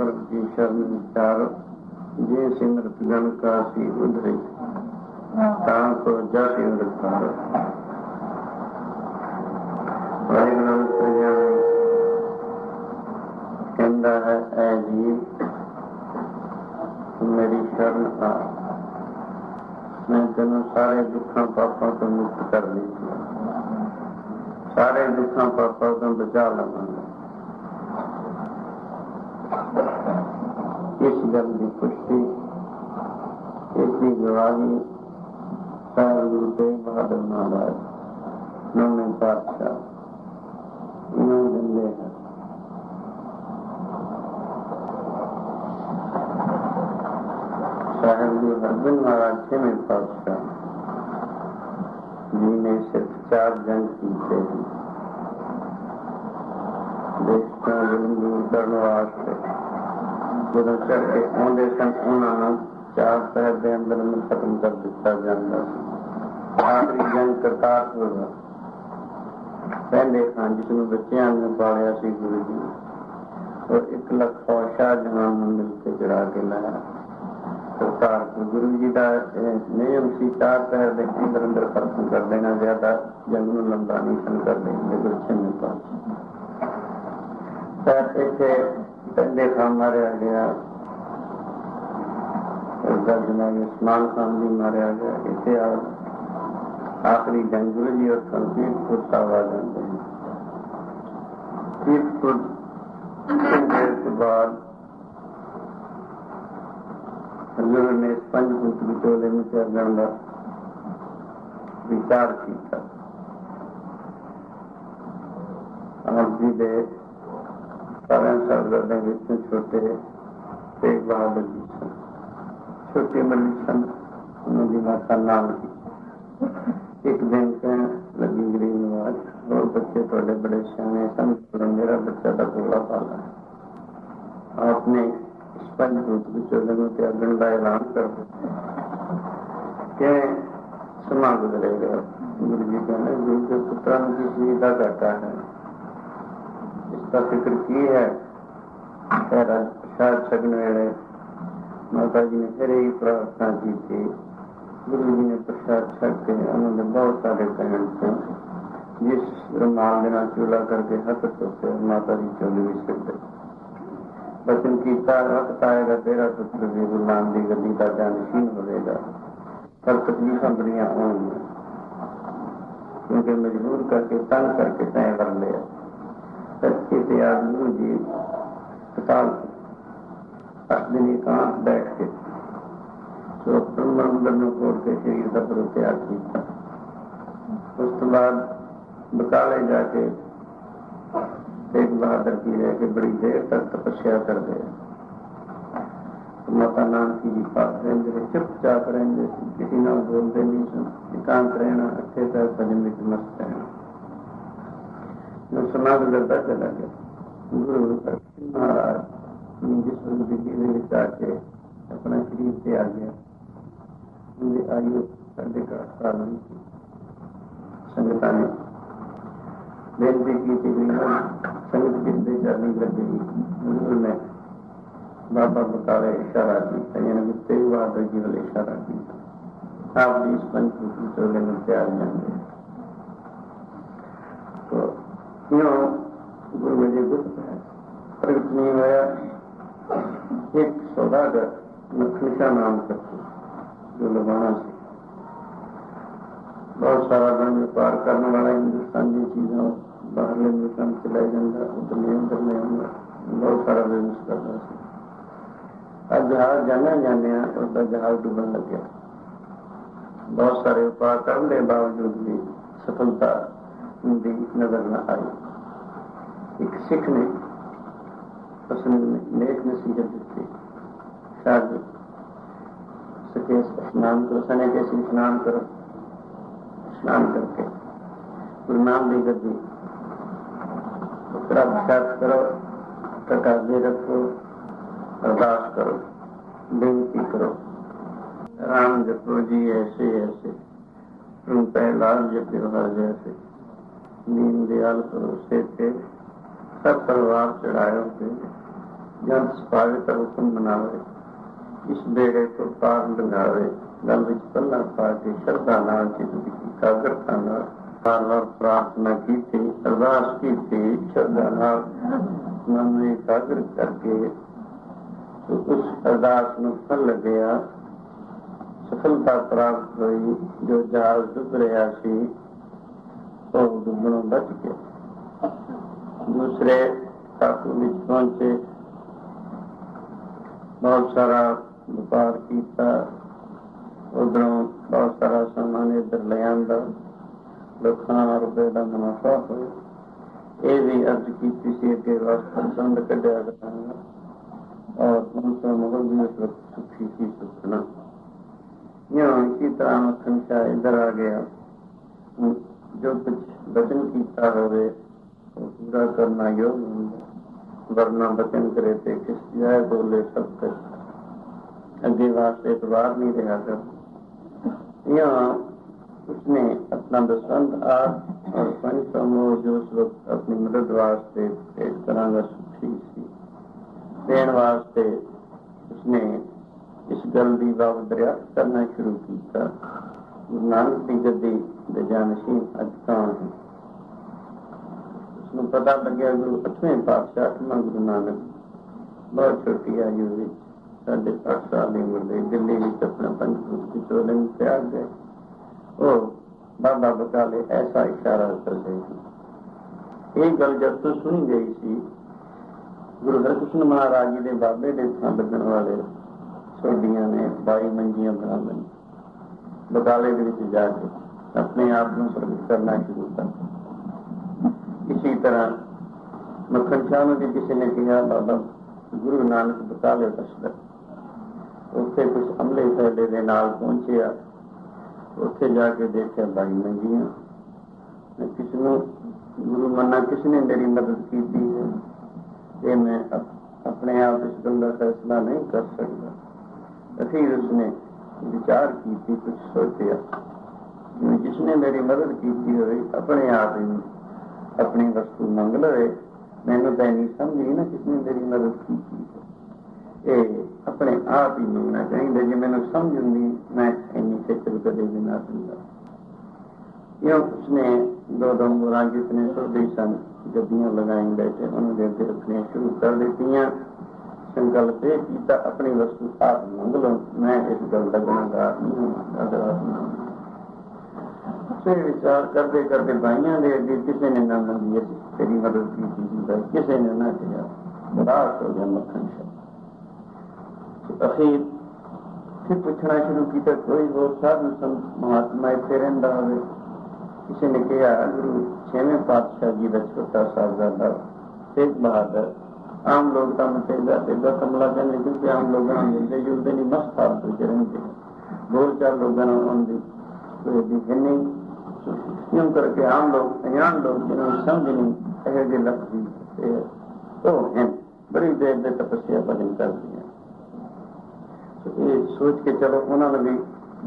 کی شرمدار یہ سمرت گن کا سی ادھری تاں میری شرم آ سارے دکھا پاپا تو مکت کر لیتی سارے دکھا پاپا تو بچا لگا اس گل کی پشتی اس کی گواہی گرو تیگ بہادر مہاراج نویں پادشاہ ہیں۔ صاحب گرو مہاراج چھویں جی نے صرف چار جنگ کی تھی فاؤنڈیشن انہوں چار شہر کے اندر ختم کر دیتا جاتا آخری جنگ کرتارپور پہلے خان جس نے بچیاں نے پالیا سی گرو جی اور ایک لاکھ سو شاہ جہاں مل کے چڑھا کے لایا کرتارپور گرو جی کا نیم سی چار شہر کے اندر اندر ختم کر دینا زیادہ جنگ لمبا نہیں سن کر دیں گے بچے میں پاس ساتھی خان بھی مارا گیا اسے آخری جنگل جی اور سنجیت پور صاحبہ جانتے ہیں۔ دیر کے بعد نے پنج پت بچولے میں سے گنڈا وچار کیا۔ مسجد صاحبزادہ جتنے چھوٹے تیز بہادر جی سن چھوٹے ملی سن مدینہ کا نام ایک دن کہنے لگی گری نماز اور بچے تھوڑے بڑے سیانے سن میرا بچہ کا گولا پالا ہے آپ نے اسپنج دودھ کے چولہے میں کیا گنڈا اعلان کر دیا کہ سنا گزرے گا گرو جی کہنے گرو کے پترا میں کسی کا گاٹا ہے اس کا فکر کی ہے خیر شاد છગને વેળે માતાજીને ફેરી પ્રાર્થના ਕੀਤੀ। ગુરુજીને પ્રસાદ છકે અને બહુ સારે કહ્યું છે جس رومال دینا چولہا کر کے حق تو سے ماتا جی چولی بھی سر بچن کی تار وقت آئے گا تیرا پتر بھی غلام دی گدی کا جانشین ہوئے گا پر تکلیفیں بڑی ہوں گی کیونکہ مجبور کر کے تنگ کر کے طے کر لیا سچے تیار جی سال اپنے کہاں بیٹھ کے کوڑ کے شریر دفر تیار کی اس کے بعد بکالے جا کے ایک بہادر کی رہ کے بڑی دیر تک تپسیا کر دے ماتا نام کی بھی جی پاس رہیں گے چپ چاپ رہیں گے کسی نہ بولتے نہیں سن، ایکانت رہنا اچھے طرح سجن میں مست رہنا۔ سماج لگتا چلا گیا۔ جس وقت اپنا شریر سے آ گیا مجھے سنڈے کا سالن سنگتا نے بین دیکھی تھی سنگت بندے چلنے لگ گئی نے بابا بتاوے اشارہ کی سجن گتے ہوا جی والے اشارہ کی آپ بھی اس پنچ کی چولہے میں تیار جائیں گے تو یوں گرو جی گفت ایک سوداگر نقیشہ نام کرتے جو لبانا سے بہت سارا رنگ پار کرنے والا ہندوستان کی چیزیں باہر ہندوستان سے لے جائیں ادھر لے ادھر لے جاؤں بہت سارا بزنس کر سی اور جہاز جانا جانے اس کا جہاز ڈوبن لگ گیا بہت سارے اپا کرنے باوجود بھی سفلتا بھی نظر نہ آئی. ایک سکھ نے اس نے نیک نصیحت دی. شادی سکے اسنان کرو سنے جیسے اسنان کرو اسنان کر کے کر دی۔ کرو، تقاضے رکھو کرو، بینتی کرو۔ رام جپو جی ایسے ایسے۔ تم پہلال جپو جیسے۔ نیم دیال کرو سے تھے سب پروار چڑھائے ہوتے جن سپاہی کا حکم بناوے۔ ਇਸ ਬੇੜੇ ਤੋਂ ਪਾਰ ਲੰਘਾਵੇ ਗਲ ਵਿੱਚ ਪੱਲਾ ਪਾ ਕੇ ਸ਼ਰਧਾ ਨਾਲ ਚਿੱਤ ਦੀ ਇਕਾਗਰਤਾ ਨਾਲ ਬਾਰ ਪ੍ਰਾਰਥਨਾ ਕੀਤੀ, ਅਰਦਾਸ ਕੀਤੀ, ਸ਼ਰਧਾ ਨਾਲ ਮਨ ਨੂੰ ਇਕਾਗਰ ਕਰਕੇ ਉਸ ਅਰਦਾਸ ਨੂੰ ਫਲ ਲੱਗਿਆ। ਸਫਲਤਾ ਪ੍ਰਾਪਤ ਹੋਈ, ਜੋ ਜਹਾਜ਼ ਡੁੱਬ ਰਿਹਾ ਸੀ, ਉਹ ਡੁੱਬਣੋਂ ਬਚ ਗਿਆ। ਦੂਸਰੇ ਟਾਪੂ ਵਿੱਚ ਪਹੁੰਚੇ। ਬਹੁਤ ਸਾਰਾ ਵਪਾਰ ਕੀਤਾ ਉਧਰੋਂ ਬਹੁਤ ਸਾਰਾ ਸਮਾਨ ਇੱਧਰ ਲੈ ਆਂਦਾ ਲੱਖਾਂ ਰੁਪਏ ਦਾ ਮੁਨਾਫਾ ਹੋਇਆ ਇਹ ਵੀ ਅਰਜ਼ ਕੀਤੀ ਸੀ ਕਿ ਵਾਸਤਾ ਸੰਦ ਕੱਢਿਆ ਕਰਾਂਗਾ اور ان سے مغل بھی اس وقت سکھی تھی سکھنا یہاں اسی طرح مکھن شاہ ادھر آ گیا جو کچھ بچن کیتا ہوئے وہ پورا کرنا یوگ ہوں ورنہ بچن کرے تھے کس جائے بولے سب کچھ اگے واسطے اعتبار نہیں رہا کر یہاں اس نے اپنا دسوند آٹھ اور پنچ سمو جو اس وقت اپنی مدد واسطے ایک طرح کا سکھی سی۔ دین واسطے اس نے اس گل کی باب دریافت کرنا شروع کیا گرو نانک کی گدی دے جانشین اج کون ہے اس نے پتا لگیا گرو اٹھویں پادشاہ اٹھواں گرو نانک بہت چھوٹی آیو ਸਾਡੇ 60 ਸਾਲ ਦੀ ਉਮਰ ਦੇ ਦਿੱਲੀ ਵਿੱਚ ਆਪਣਾ ਪੰਜਪੁਰ ਦੀ ਚੋਲਨ ਤਿਆਗ ਗਏ। ਉਹ ਬਾਬਾ ਬਕਾਲੇ ਐਸਾ ਇਸ਼ਾਰਾ ਕਰ ਗਏ ਸੀ। ਇਹ ਗੱਲ ਜਦ ਤੋਂ ਸੁਣੀ ਗਈ ਸੀ, ਗੁਰੂ ਹਰਿਕ੍ਰਿਸ਼ਨ ਮਹਾਰਾਜ ਜੀ ਦੇ ਬਾਬੇ ਦੇ ਥਾਂ ਲੱਗਣ ਵਾਲੇ ਸੋਡੀਆਂ ਨੇ 22 ਮੰਜੀਆਂ ਬਣਾ ਲਈ ਬਕਾਲੇ ਦੇ ਵਿੱਚ ਜਾ ਕੇ ਆਪਣੇ ਆਪ ਨੂੰ ਸਰਵਿਸ ਕਰਨਾ ਸ਼ੁਰੂ ਕਰ ਇਸੇ ਤਰ੍ਹਾਂ ਮੱਖਣ ਸ਼ਾਹ ਨੂੰ ਵੀ ਕਿਸੇ ਨੇ ਕਿਹਾ, ਬਾਬਾ ਗੁਰੂ ਨਾਨਕ ਬਕਾਲੇ ਦਾ ਉੱਥੇ ਕੁਝ ਅਮਲੇ ਸਾਡੇ ਦੇ ਨਾਲ ਪਹੁੰਚਿਆ। ਉੱਥੇ ਜਾ ਕੇ ਦੇਖਿਆ ਬਾਈ ਮੰਗੀਆਂ ਮੈਂ ਕਿਸ ਨੂੰ ਗੁਰੂ ਮੰਨਾ ਕਿਸ ਨੇ ਮੇਰੀ ਮਦਦ ਕੀਤੀ ਹੈ? ਇਹ ਮੈਂ ਆਪਣੇ ਆਪ ਇਸ ਗੱਲ ਫੈਸਲਾ ਨਹੀਂ ਕਰ ਸਕਦਾ। ਅਸੀਂ ਉਸਨੇ ਵਿਚਾਰ ਕੀਤੀ ਕੁਝ ਸੋਚਿਆ। ਜਿਸ ਨੇ ਮੇਰੀ ਮਦਦ ਕੀਤੀ ਹੋਈ ਆਪਣੇ ਆਪ ਹੀ ਆਪਣੀ ਵਸਤੂ ਮੰਗ ਲਵੇ, ਮੈਨੂੰ ਤਾਂ ਨਹੀਂ ਸਮਝੀ ਨਾ ਕਿਸ ਨੇ ਮੇਰੀ ਮਦਦ ਕੀਤੀ। مدد کی یہ اپنے آپ ہی منگنا چاہیے جی مینو سمجھ ہوں میں این فکر کدے بھی نہ دوں یہ اس نے دو دو مورا جتنے سردی سن گڈیاں لگائی بیٹھے انہوں نے اگے رکھنی شروع کر دیتی سنکلپ یہ کیتا اپنی وستو آپ منگ لو میں اس گل لگنا گا پھر وچار کرتے کرتے بائیاں دے اگے کسی نے نہ منگی تیری مدد کی تھی کسی نے نہ کیا اداس ہو گیا مکھن شاہ اخیر پھر پوچھنا شروع کیا کوئی وہ سب مہاتما اتنے رہتا ہوئے۔ کسی نے کہا گرو چھویں پادشاہ جی کا چھوٹا صاحبزادہ تیگ بہادر۔ عام لوگ تو متحدہ تیگا کملا کہنے کیونکہ عام لوگ ملتے جلتے نہیں مست آپ فالتو چ رہتے بول چار لوگوں نے نہیں۔ کیوں کر کے عام لوگ ایان لوگ جنہوں نے سمجھ نہیں یہ جی لفظ تو ہیں۔ بڑی دیر دے تپسیا بجن کر دیا۔ یہ سوچ کے چلو انہوں نے بھی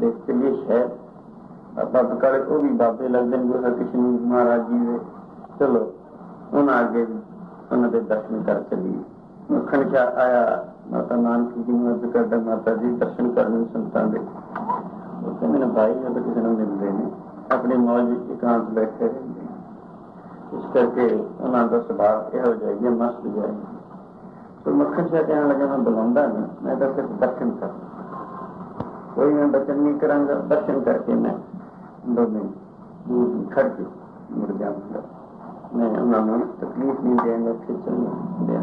دیکھتے یہ شہر بابے وہ بھی بابے لگتے ہیں گرو کشن مہاراج جی دے چلو انہیں آگے انہوں نے درشن کر چلی مکھن شاہ آیا ماتا نانکی جی مدد کرتا ماتا جی درشن کرنے سنتان دے اسے میرے بھائی جب کسی نے ملتے ہیں اپنی موج ایکانت بیٹھے رہتے اس کر کے انہوں کا سبھاؤ یہ ہو جائے گی مست جائے گی تو مکھن شاہ کہنے لگا، میں بلا نہیں، میں تو صرف درشن کر کوئی میں بچن نہیں کروں گا درشن کر کے میں دونوں دور کھڑ کے مڑ جاؤں گا میں انہوں نے تکلیف نہیں دیں گا کھچن دیا۔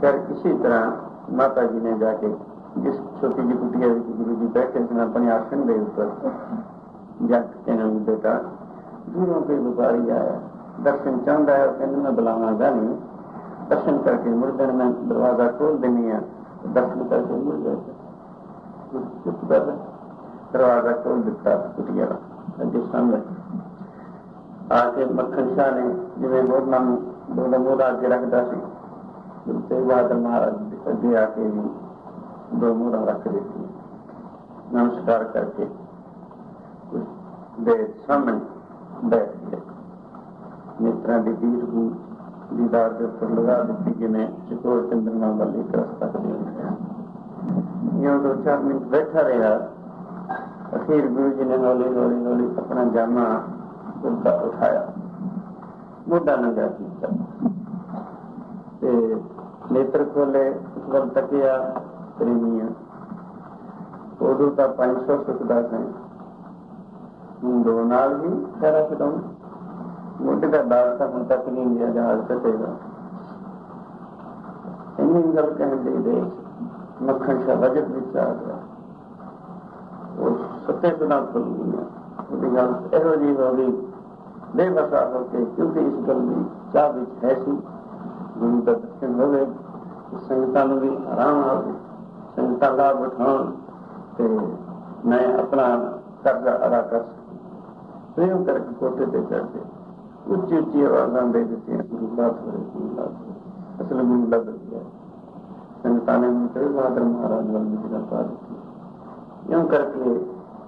پھر اسی طرح ماتا جی نے جا کے جس چھوٹی جی کٹیا گرو جی بیٹھے تھے، اپنے آسن دے اوپر جا کے کہنے بیٹا، دوروں پہ وپاری آیا درشن چاہتا ہے کہ میں بلاوا گا نہیں۔ درشن کر کے مڑ دن میں دروازہ کھول دینی ہے درشن کر کے مڑ گئے چپ کر دروازہ کھول دیتا کٹیا ہاں جس جی، سامنے۔ آ کے مکھن شاہ نے جی موڑنا دو موڑ آ کے رکھتا سی۔ گرو تیگ بہادر مہاراج اگے آ کے بھی دو موڑا رکھ دیتی نمسکار کر کے دیر سامنے بیٹھ گئے مترا کی دیر گو ਦੀਦਾਰ ਦੇ ਉੱਪਰ ਲਗਾ ਦਿੱਤੀ ਜਿਵੇਂ ਚਕੋਰ ਚੰਦਰਮਾ ਵਾਲੀ ਇੱਕ ਰਸਤਾ ਕਦੇ ਹੁੰਦਾ ਯੋਂ ਦੋ ਚਾਰ ਮਿੰਟ ਬੈਠਾ ਰਿਹਾ ਅਖੀਰ ਗੁਰੂ ਜੀ ਨੇ ਹੌਲੀ ਹੌਲੀ ਹੌਲੀ ਆਪਣਾ ਜਾਮਾ ਉਲਟਾ ਉਠਾਇਆ ਮੋਢਾ ਨੰਗਾ ਕੀਤਾ ਤੇ ਨੇਤਰ ਖੋਲੇ ਉਸ ਵੱਲ ਤੱਕਿਆ ਪ੍ਰੇਮੀਆਂ ਉਦੋਂ ਤਾਂ 500 ਸੁਖਦਾ ਸੀ ਹੁਣ ਦੋ ਨਾਲ ਵੀ ਕਰਾ ਸਕਦਾ موٹے کا دار تھا ان کا کلیم دیا جہاز پہ پیدا لا بٹھاؤ میں اپنا قرضہ ادا کر سکوں۔ کر کے کوٹے پہ چڑھ گئے۔ ഉച്ച ഉച്ചി വാങ്ങാണ്ടേക്ക് అసలు గుండా దొరికారు నన్ను తానే ఉంటారు మాత్రం మహారాజు వర్ణించిన పార్టీ ఏం కరెక్ట్లే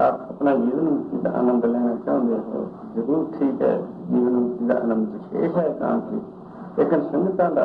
آپ اپنا جیون کا آنند لینا چاہتے ہو ضرور ٹھیک ہے، جیون کا آنند شیش ہے کہاں کی۔ لیکن سنتا کا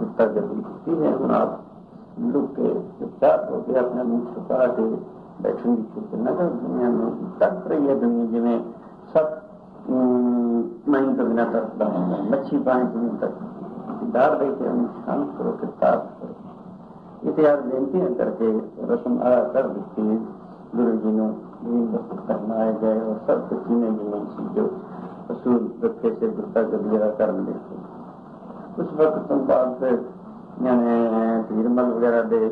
گفتہ گردی کی ہے، ہم آپ لوگ کے چاپ ہو کے اپنے منہ چھپا کے بیٹھنے کی فکر نہ کر دنیا میں تڑپ رہی ہے، دنیا جی میں سب مہین تو بنا تڑپتا مچھی پانی تو نہیں تڑپتی دار دے کے ہم شانت کرو کے اختیار دیتے ہیں کر کے رسم ادا کر دیتے ہیں گروجینوں پہنائے گئے اور سب کچھ جنہیں جنہیں سی جو اصول رکھے سے برتا کا کر لیتے اس وقت تم بعد یعنی پیرمل وغیرہ دے،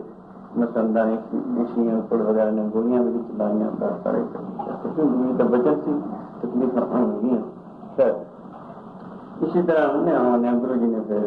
مسندہ نشیوں پڑ وغیرہ نے گولیاں بھی چلائیاں بہت سارے کیونکہ گولی کا بچن سی تکلیفیں ہوں گی خیر۔ اسی طرح انہیں ہم گرو جی نے پھر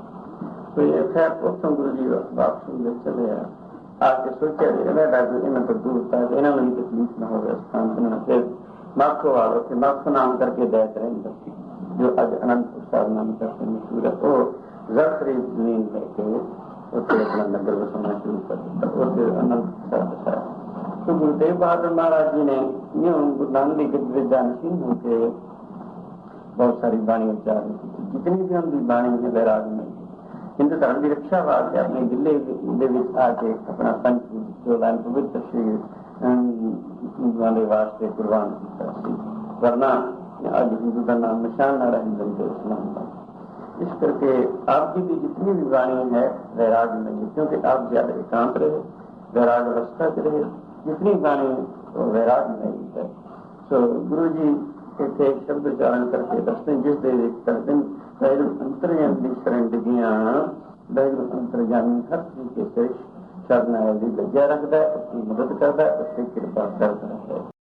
تو یہ خیر پوچھوں گرو جی بات سن لے چلے آ کے سوچا کہ میں ڈاکٹر انہوں کو دور تھا کہ انہوں نے تکلیف نہ ہو گیا استھان سننا پھر مکھ والوں سے مکھ نام کر کے بیت رہے جو آج انت استاد نام کر مشہور ہے، وہ زرخری زمین لے کے شروع کر دیتا اور بہادر مہاراج جی نے گرو نانگی کے بہت ساری بانیاں جتنی بھی ہم بھی بانی ہیں بیراگ میں ہندو ਧਰਮ ਦੀ ਰੱਖਿਆ ਵਾਸਤੇ ਆਪਣੇ ਜ਼ਿਲ੍ਹੇ ਦੇ ਵਿੱਚ ਆ ਕੇ ਆਪਣਾ ਪੰਚ ਜੋਗਾਨ ਪਵਿੱਤਰ ਸ਼ਰੀਰ ਵਾਲੇ ਵਾਸਤੇ ਕੁਰਬਾਨ ਕੀਤਾ ਸੀ ਵਰਨਾ ਅੱਜ ਹਿੰਦੂ ਦਾ ਨਾਮ ਨਿਸ਼ਾਨ ਨਾਲ ਹਿੰਦੂ اس کر کے آپ کی بھی جتنی بھی بانی ہے ویراج میں کیونکہ آپ زیادہ ایکانت رہے ویراج رستہ سے رہے، جتنی بانی تو ویراج میں ہی ہے۔ سو گرو جی اتنے ایک شبد اچارن کر کے دس جس دے کرتے ہیں ਵੈਗੁਰੂ ਅੰਤਰਜਾਮੀ ਦੀ ਸ਼ਰਨ ਡਿਗੀਆਂ ਵੈਗੁਰੂ ਅੰਤਰਜਾਮੀ ਹਰ ਕਿਸੇ ਸ਼ਰਨ ਆਇਆ ਦੀ ਲੱਜਾ ਰੱਖਦਾ ਉਸ ਦੀ ਮਦਦ ਕਰਦਾ ਉਸ ਦੀ ਕਿਰਪਾ ਕਰਦਾ ਹੈ।